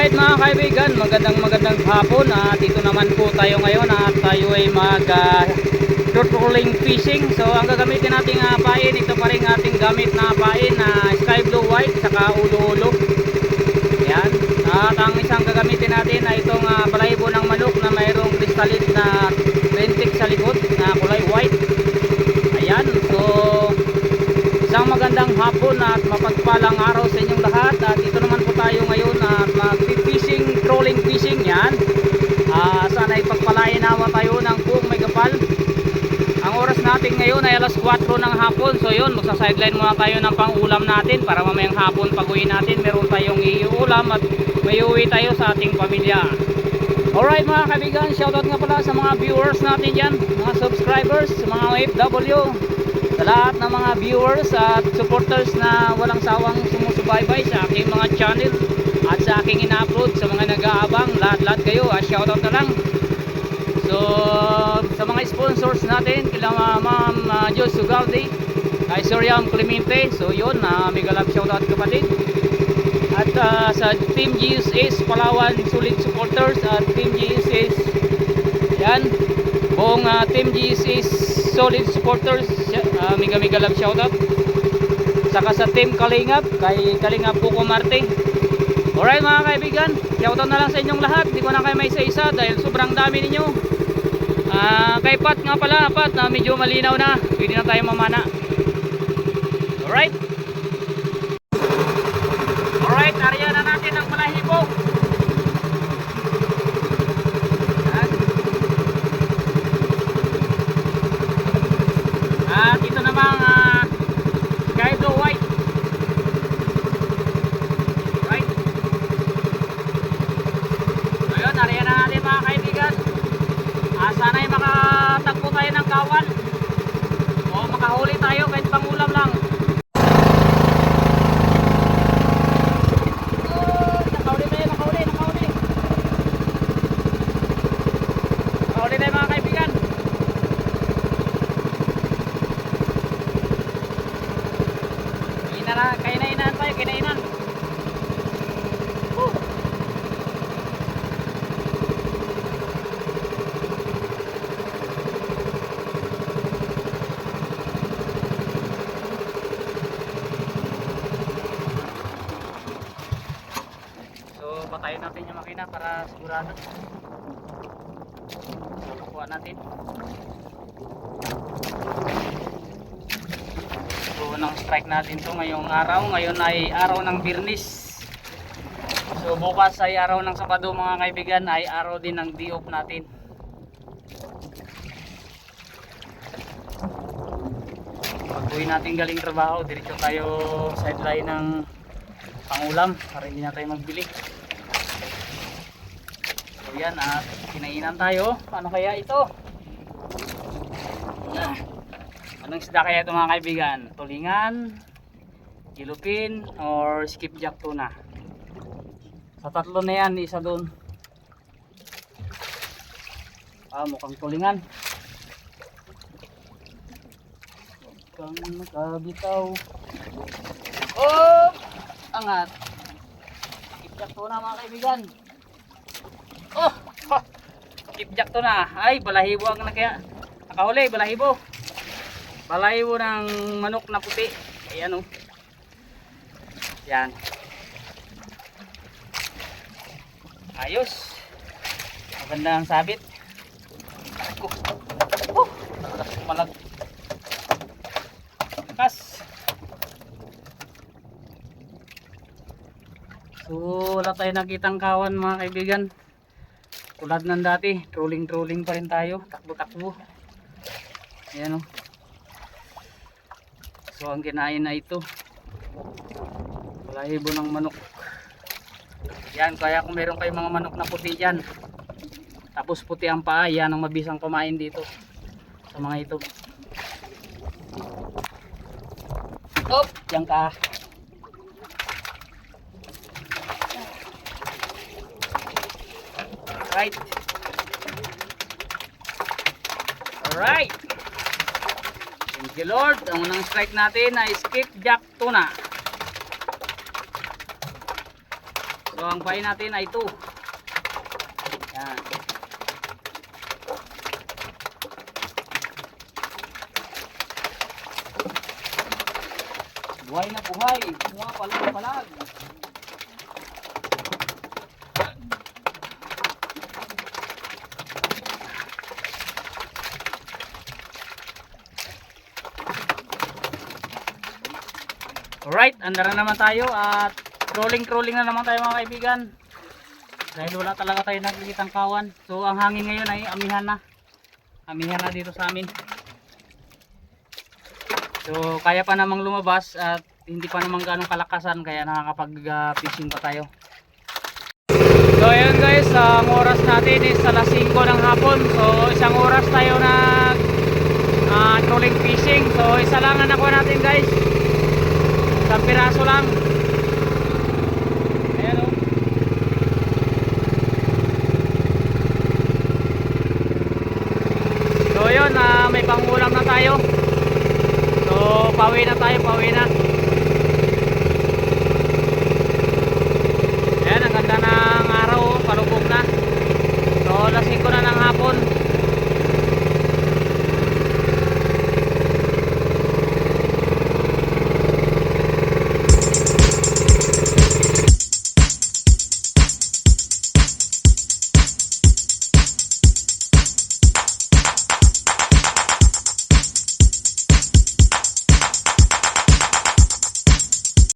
Alright mga kaibigan, magandang magandang hapon at dito naman po tayo ngayon at tayo ay mag uh, trolling fishing. So ang gagamitin nating uh, pain, ito pa rin ating gamit na pain na sky blue white saka ulo-ulo. Yan. At ang isang gagamitin natin ay itong uh, balahibo ng manok na mayroong crystalline na lentic sa likod na kulay white. Ayan. So Isang magandang hapon at mapagpalang araw sa inyong lahat at dito naman po tayo ngayon at trolling fishing yan. Ah, sana ipagpalain nawa tayo ng buong may kapal. Ang oras natin ngayon ay alas 4 ng hapon. So yun magsa-sideline muna tayo ng pang-ulam natin para mamayang hapon pag uwi natin. Meron tayong iulam at may uwi tayo sa ating pamilya. Alright mga kaibigan, shoutout nga pala sa mga viewers natin dyan, mga subscribers, mga OFW, sa lahat ng mga viewers at supporters na walang sawang sumusubaybay sa aking mga channel at sa aking ina-upload sa mga nag-aabang, lahat-lahat kayo, ah, shoutout na lang. So, sa mga sponsors natin, kila Ma- Ma'am uh, Jos Sugaldi, kay Sir Yam Clemente, so yun, uh, mega love shoutout kapatid. At ah, sa Team GSS Palawan Solid Supporters at Team GSS yan buong ah, Team GSS Solid Supporters uh, mega mega love shoutout. Saka sa Team Kalingap kay Kalingap Puko Marte. Alright mga kaibigan shoutout na lang sa inyong lahat. Di ko na kayo may isa-isa dahil sobrang dami ninyo. Ah, kay Pat nga pala. Pat na medyo malinaw na. Pwede na tayo mamana. Alright, area na natin ang balahibo. Yan. At ito namang uh, sky blue white. Right. Ayun, area na natin mga kaibigan. Ah, sana'y makatagpo tayo ng kawan. O makahuli tayo kahit pangulam lang. Oh, nakauli tayo, nakauli, nakauli. Nakauli tayo mga kaibigan. Inara, kainainan tayo, kinainan. Woo! So, patayin natin yung makina para sigurado. Nakuha natin. So, unang strike natin to ngayong araw. Ngayon ay araw ng Birnis. So, bukas ay araw ng Sabado mga kaibigan. Ay araw din ng di-off natin. Pag uwi natin galing trabaho, diretso tayo sideline ng pangulam para hindi na tayo magbili. So yan at kinainan tayo. Paano kaya ito? Ah, Anong isda kaya ito mga kaibigan? Tulingan, gilupin, or skipjack tuna? Sa tatlo na yan, isa doon. Ah, mukhang tulingan. Kang nakabitaw. Oh! Angat. Skipjack tuna mga kaibigan. Oh! Ha! Skipjack tuna. Ay, balahibo ang na kaya. Nakahuli, balahibo. Balahibo ng manok na puti. Ayan oh. Yan. Ayos. Maganda ang sabit. Ako. Oh! Malag. Lakas. So, wala tayo nakitang kawan mga kaibigan. Tulad ng dati, trolling-trolling pa rin tayo. Takbo-takbo. Ayan o. So, ang kinain na ito. Balahibo ng manok. Yan, kaya kung meron kayong mga manok na puti dyan. Tapos puti ang paa, yan ang mabisang kumain dito. Sa mga ito. Op, yan ka. Right. Alright. Thank you Lord. Ang unang strike natin ay skip jack tuna. So ang pain natin ay 2. Yan. Buhay na buhay. Mga palag palag. Alright, andar na naman tayo at crawling crawling na naman tayo mga kaibigan. Dahil wala talaga tayo nakikitang kawan. So ang hangin ngayon ay amihan na. Amihan na dito sa amin. So kaya pa namang lumabas at hindi pa namang ganong kalakasan kaya nakakapag-fishing pa tayo. So ayun guys, ang oras natin is alas 5 ng hapon. So isang oras tayo nag uh, trolling fishing. So isa lang ang nakuha natin guys. Piraso lang. Ayan o. So yun, ah, may pangulam na tayo. So pauwi na tayo, pauwi na.